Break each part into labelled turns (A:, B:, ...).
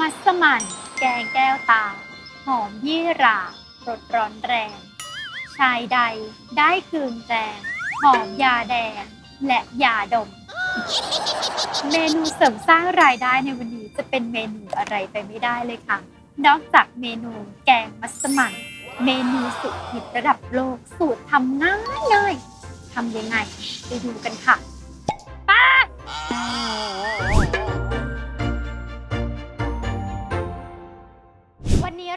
A: มัสมั่น แกงแก้วตา หอมยี่หร่ารสร้อนแรง ชายใดได้คืนแรงหอมยาแดง และยาดม เมนูเสริมสร้างรายได้ในวันนี้จะเป็นเมนูอะไรไปไม่ได้เลยค่ะ นอกจากเมนูแกงมัสมั่น เมนูสุดฮิตระดับโลกสูตรทำง่ายง่ายๆทำยังไง ไปดูกันค่ะ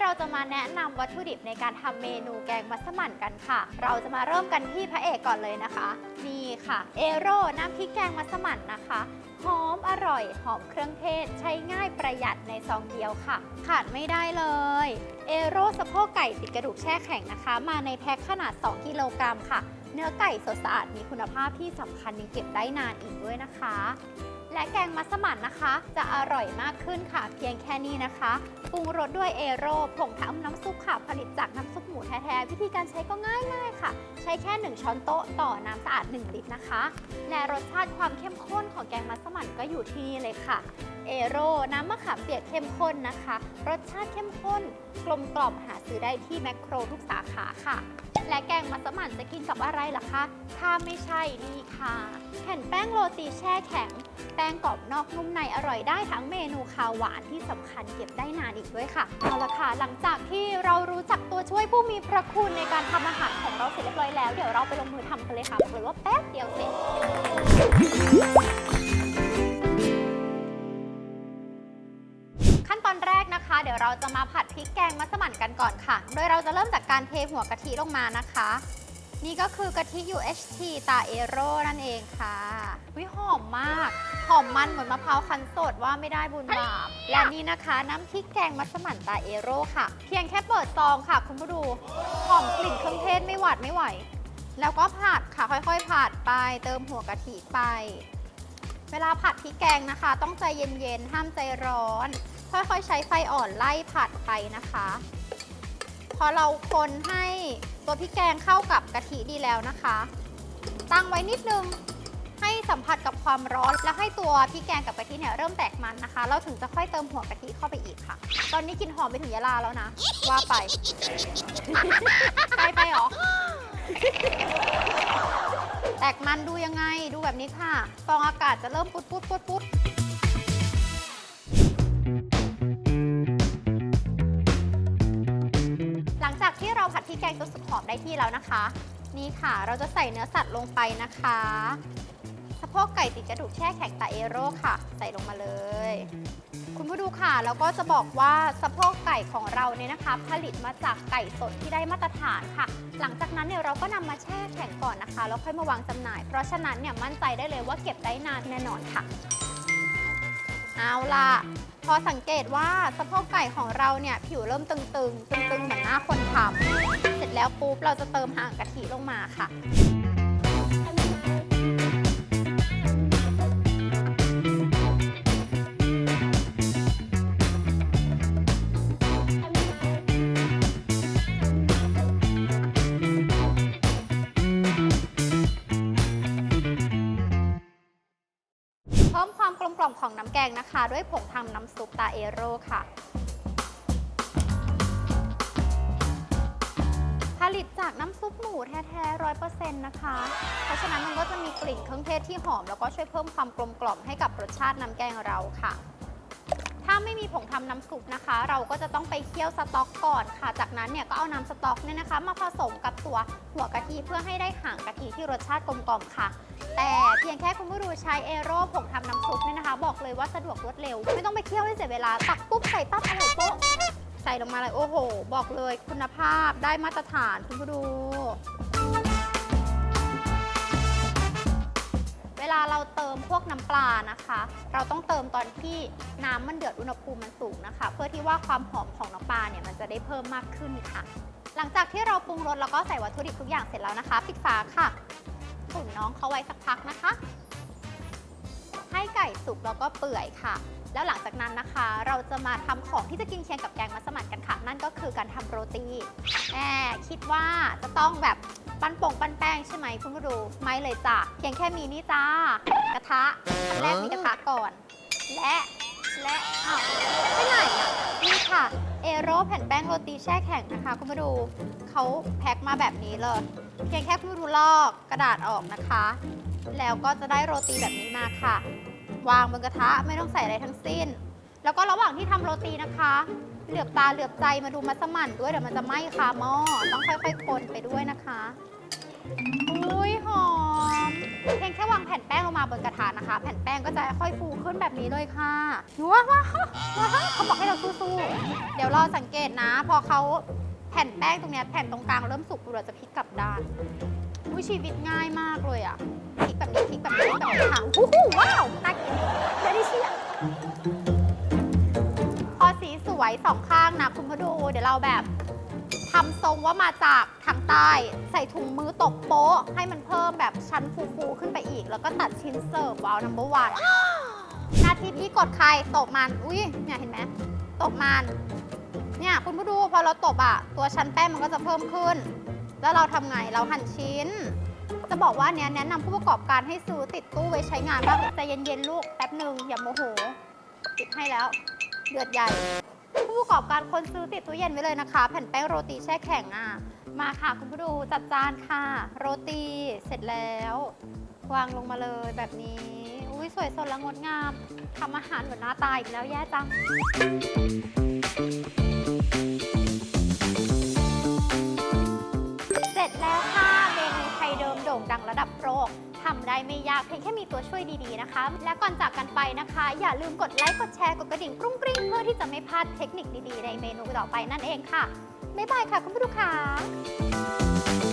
B: เราจะมาแนะนำวัตถุดิบในการทำเมนูแกงมัสมั่นกันค่ะ เราจะมาเริ่มกันที่พระเอกก่อนเลยนะคะนี่ค่ะเอโร่น้ำพริกแกงมัสมั่นนะคะหอมอร่อยหอมเครื่องเทศ ใช้ง่ายประหยัดในซองเดียวค่ะ ขาดไม่ได้เลยเอโร่สะโพกไก่ติดกระดูกแช่แข็งนะคะ มาในแพ็คขนาด 2 กิโลกรัมค่ะ เนื้อไก่สดสะอาดมีคุณภาพที่สำคัญยังเก็บได้นานอีกด้วยนะคะ และแกงมัสมั่นนะคะ จะอร่อยมากขึ้นค่ะ เพียงแค่นี้นะคะปรุงรสด้วยเอโร่ผงทำน้ำซุปค่ะผลิตจากน้ำซุปหมูแท้ๆวิธีการใช้ก็ง่ายๆค่ะ ใช้แค่ 1 ช้อนโต๊ะต่อน้ำสะอาด 1 ลิตรนะคะ และรสชาติความเข้มข้นของแกงมัสมั่นก็อยู่ที่นี่เลยค่ะเอโร่น้ำมะขามเปียกเข้มข้นนะคะ รสชาติเข้มข้น กลมกล่อมหาซื้อได้ที่แมคโครทุกสาขาค่ะ และแกงมัสมั่นจะกินกับอะไรล่ะคะ ถ้าไม่ใช่นี่ค่ะ แผ่นแป้งโรตีแช่แข็ง แป้งกรอบนอกนุ่มในอร่อยได้ทั้งเมนูคาวหวานที่สำคัญเก็บได้นานอีกด้วยค่ะ เอาละค่ะ หลังจากที่เรารู้จักตัวช่วยผู้มีพระคุณในการทำอาหารของเราเสร็จเรียบร้อยแล้ว เดี๋ยวเราไปลงมือทำกันเลยค่ะบอกเลยว่าแป๊บเดียวเสร็จขั้นตอนแรก นะคะ เดี๋ยวเราจะมาผัดพริกแกงมัสมั่นกันก่อนค่ะ โดยเราจะเริ่มจากการเทหัวกะทิลงมานะคะ นี่ก็คือกะทิ UHT ตาเอโร่นั่นเองค่ะวิหอมมาก หอมมันเหมือนมะพร้าวคั้นสดว่าไม่ได้บุญบาป และนี่นะคะ น้ำพริกแกงมัสมั่นตาเอโร่ค่ะ เพียงแค่เปิดซองค่ะ คุณผู้ดู หอมกลิ่นเครื่องเทศไม่หวาดไม่ไหว แล้วก็ผัดค่ะค่อยๆ ผัดไป เติมหัวกะทิไป เวลาผัดพริกแกงนะคะ ต้องใจเย็นๆ ห้ามใจร้อน ค่อยๆใช้ไฟอ่อนไล่ผัดไปนะคะ พอเราคนให้ตัวพริกแกงเข้ากับกะทิดีแล้วนะคะ ตั้งไว้นิดนึงให้สัมผัสกับความร้อน แล้วให้ตัวพริกแกงกับกะทิเนี่ยเริ่มแตกมันนะคะ เราถึงจะค่อยเติมหัวกะทิเข้าไปอีกค่ะ ตอนนี้กลินหอมไปถึงยะลาแล้วนะ ว่าไปไปไปเหรอ แตกมันดูยังไงดูแบบนี้ค่ะ ฟองอากาศจะเริ่มปุดปุดปุดปุดห ได้ที่แล้วนะคะ นี่ค่ะเราจะใส่เนื้อสัตว์ลงไปนะคะสะโพกไก่ติดกระดูกแช่แข็งตาเอโร่ค่ะ ใส่ลงมาเลย คุณผู้ดูค่ะ แล้วก็จะบอกว่าสะโพกไก่ของเราเนี่ยนะคะ ผลิตมาจากไก่สดที่ได้มาตรฐานค่ะ หลังจากนั้นเนี่ยเราก็นำมาแช่แข็งก่อนนะคะ แล้วค่อยมาวางจำหน่าย เพราะฉะนั้นเนี่ยมั่นใจได้เลยว่าเก็บได้นานแน่นอนค่ะ เอาล่ะ พอสังเกตว่าสะโพกไก่ของเราเนี่ยผิวเริ่มตึงๆ ตึงๆ เหมือนหน้าคนทำเสร็จแล้วปุ๊บเราจะเติมหางกะทิลงมาค่ะ ของน้ำแกงนะคะ ด้วยผงทำน้ำซุปตาเอโร่ค่ะ ผลิตจากน้ำซุปหมูแท้ๆร้อยเปอร์เซ็นต์นะคะ เพราะฉะนั้นมันก็จะมีกลิ่นเครื่องเทศที่หอม แล้วก็ช่วยเพิ่มความกลมกล่อมให้กับรสชาติน้ำแกงเราค่ะ ไม่มีผงทำน้ำซุปนะคะ เราก็จะต้องไปเคี่ยวสต๊อกก่อนค่ะ จากนั้นเนี่ยก็เอาน้ำสต๊อกเนี่ยนะคะ มาผสมกับตัวหัวกะทิเพื่อให้ได้หางกะทิที่รสชาติกลมกล่อมค่ะ แต่เพียงแค่คุณผู้ดูใช้เอโร่ผงทำน้ำซุปเนี่ยนะคะ บอกเลยว่าสะดวกรวดเร็ว ไม่ต้องไปเคี่ยวให้เสียเวลาตักปุ๊บใส่ปั๊บอร่อยโป๊ะใส่ลงมาเลยโอ้โห บอกเลยคุณภาพได้มาตรฐานคุณผู้ดู เวลาเราเติมพวกน้ำปลานะคะ เราต้องเติมตอนที่น้ำมันเดือดอุณหภูมิมันสูงนะคะ เพื่อที่ว่าความหอมของน้ำปลาเนี่ยมันจะได้เพิ่มมากขึ้นค่ะ หลังจากที่เราปรุงรสแล้วก็ใส่วัตถุดิบทุกอย่างเสร็จแล้วนะคะ ปิดฝาค่ะตุ๋นน้องเขาไว้สักพักนะคะ ให้ไก่สุกแล้วก็เปื่อยค่ะ แล้วหลังจากนั้นนะคะ เราจะมาทำของที่จะกินเคียงกับแกงมัสมั่นกันค่ะ นั่นก็คือการทำโรตีแหมคิดว่าจะต้องแบบ ปั้นโป่งปั้นแป้งใช่ไหมคุณผู้ดูไม่เลยจ้ะเพียงแค่มีนี่จ้ากระทะขั้นแรกมีกระทะก่อน และและอ้าวไปไหนอะนี่ค่ะเอโร่แผ่นแป้งโรตีแช่แข็งนะคะ คุณมาดูเขาแพ็คมาแบบนี้เลยเพียงแค่คุณมาดูลอกกระดาษออกนะคะ แล้วก็จะได้โรตีแบบนี้มาค่ะ วางบนกระทะไม่ต้องใส่อะไรทั้งสิ้น แล้วก็ระหว่างที่ทำโรตีนะคะเหลือบตาเหลือบใจมาดูมัสมั่นด้วยเดี๋ยวมันจะไหม้คาหม้อต้องค่อยๆคนไปด้วยนะคะ อุ้ยหอม เพียงแค่วางแผ่นแป้งลงมาบนกระทะนะคะ แผ่นแป้งก็จะค่อยฟูขึ้นแบบนี้เลยค่ะว้าวว้าวเขาบอกให้เราสู้ๆ เดี๋ยวรอสังเกตนะ พอเขาแผ่นแป้งตรงนี้แผ่นตรงกลางเริ่มสุกเราจะพลิกกลับด้านอุ้ยชีวิตง่ายมากเลยอะพลิกแบบนี้พลิกแบบนี้พลิกแบบนี้ค่ะอู้หูว้าวน่ากินเดลิเชียพอสีสวยสองข้างนะคุณผู้ดูเดี๋ยวเราแบบ ทำทรงว่ามาจากทางใต้ ใส่ถุงมือตบโป๊ะ ให้มันเพิ่มแบบชั้นฟูๆขึ้นไปอีก แล้วก็ตัดชิ้นเสิร์ฟวาวนัมเบอร์วันหน้าที่พี่กดใครตบมัน อุ้ยเนี่ยเห็นไหมตบมัน เนี่ยคุณผู้ดูพอเราตบอะตัวชั้นแป้งมันก็จะเพิ่มขึ้น แล้วเราทำไงเราหั่นชิ้น จะบอกว่าเนี้ยแนะนำผู้ประกอบการให้ซื้อติดตู้ไว้ใช้งานบ้างใจเย็นๆลูกแป๊บหนึ่งอย่าโมโห ติดให้แล้ว เดือดใหญ่ ผู้ประกอบการคนซื้อติดตู้เย็นไว้เลยนะคะ แผ่นแป้งโรตีแช่แข็งอะ มาค่ะคุณผู้ดูจัดจานค่ะ โรตีเสร็จแล้ว วางลงมาเลยแบบนี้ อุ้ยสวยสดและงดงามทำอาหารเหมือนหน้าตาอีกแล้วแย่จัง เพียงแค่มีตัวช่วยดีๆนะคะ และก่อนจากกันไปนะคะ อย่าลืมกดไลค์กดแชร์กดกระดิ่งกรุ้งกริ้งเพื่อที่จะไม่พลาดเทคนิคดีๆ ในเมนูต่อไปนั่นเองค่ะบ๊ายบายค่ะคุณผู้ชมค่ะ